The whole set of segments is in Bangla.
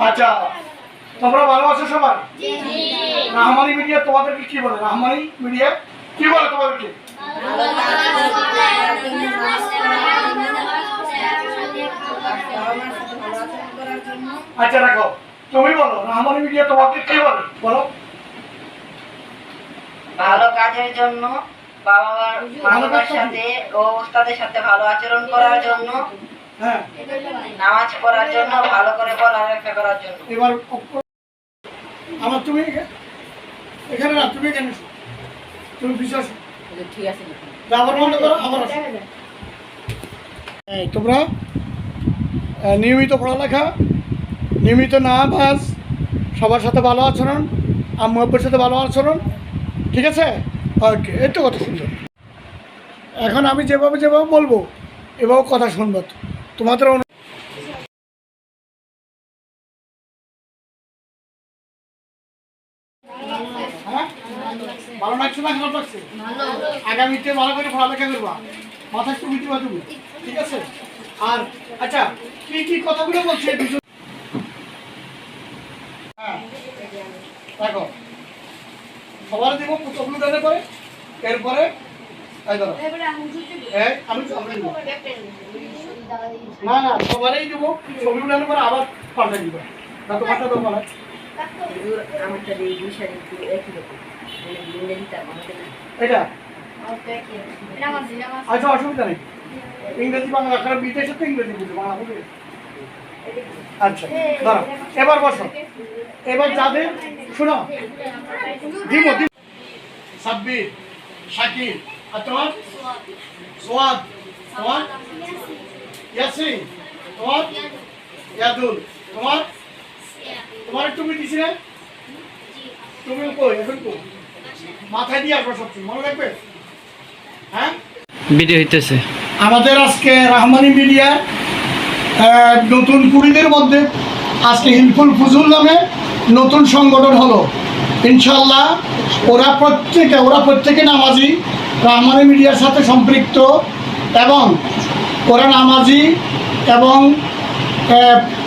আচ্ছা তোমরা ভালো আছো সবাই রাহমানি মিডিয়া তোমাদেরকে কি বলে? রাহমানি মিডিয়া কি বলে তোমাদেরকে? আচ্ছা রাখো তুমি বলো রাহমানি মিডিয়া তোমাকে কি বলে? বলো। ভালো কাজের জন্য বাবা মার সাথে ও ওস্তাদের সাথে ভালো আচরণ করার জন্য হ্যাঁ। নামাজ পড়ার জন্য ভালো করে পড়ালেখা করার জন্য। এবার আমার তুমি এখা- এখানে না তুমি তুমি বিশ্বাস ঠিক আছে আবার বন্ধ করো আবার আসো। এই, তোমরা নিয়মিত পড়ালেখা নিয়মিত নামাজ সবার সাথে ভালো আচরণ আম্মু আব্বুর সাথে ভালো আচরণ ঠিক আছে? ওকে এই তো কথা সুন্দর এখন আমি যেভাবে যেভাবে বলব এভাবে কথা শুনব। তোমাদের হ্যাঁ? ভালো লাগছে না খারাপ লাগছে? আগামীতে ভালো করে পড়ালেখা করবা। মাথা একটু বুঝতে পারব ঠিক আছে? আর আচ্ছা কি কি কথাগুলো বলছে দুজন হ্যাঁ দেখো সবার দিব পুস্তকগুলো দেওয়ার করে এরপরে আমি। না না সবারই দিব। ছবিগুলো দেওয়ার পরে আবার পাল্টে দিব। না তো পাল্টা দেবো না। আমারটা এই বিষয় একটু একই রকম। মানে এটা? আচ্ছা অসুবিধা নেই। ইংরেজি বাংলা খারাপ বিদেশে তো ইংরেজি বুঝে বাংলা বুঝে। আচ্ছা দাঁড়াও। এবার বসো। এবার যাদের শোনো। দিব দিব সাব্বির শাকির আর তোমার? সোয়াদ তোমার? ইয়াসিন তোমার? ইয়াদুল তোমার? তোমার তুমি দিছি তুমি কই এখন কই? মাথায় দিয়ে আসব সবসময় মনে রাখবে? হ্যাঁ? ভিডিও হইতেছে। আমাদের আজকে রাহমানি মিডিয়া নতুন কুড়িদের মধ্যে আজকে হিলফুল ফুজুল নামে নতুন সংগঠন হলো। ইনশাল্লাহ ওরা প্রত্যেকে ওরা প্রত্যেকে নামাজি রাহমানি মিডিয়ার সাথে সম্পৃক্ত এবং ওরা নামাজি এবং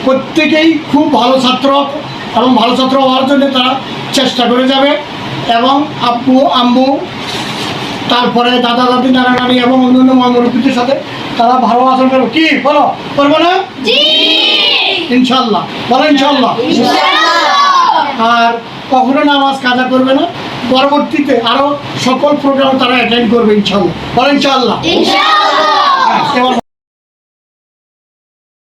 প্রত্যেকেই খুব ভালো ছাত্র এবং ভালো ছাত্র হওয়ার জন্য তারা চেষ্টা করে যাবে এবং আপু আম্মু তারপরে দাদা দাদি নানা নানি এবং অন্যান্য মহামুরব্বীদের সাথে তারা ভালো আচরণ করবে। কি? বলো করব না ইনশাল্লাহ বলো ইনশাল্লাহ আর কখনো নামাজ কাজা করবে না। পরবর্তীতে আরও সকল প্রোগ্রাম তারা অ্যাটেন্ড করবে ইনশাল্লাহ বলো ইনশাল্লাহ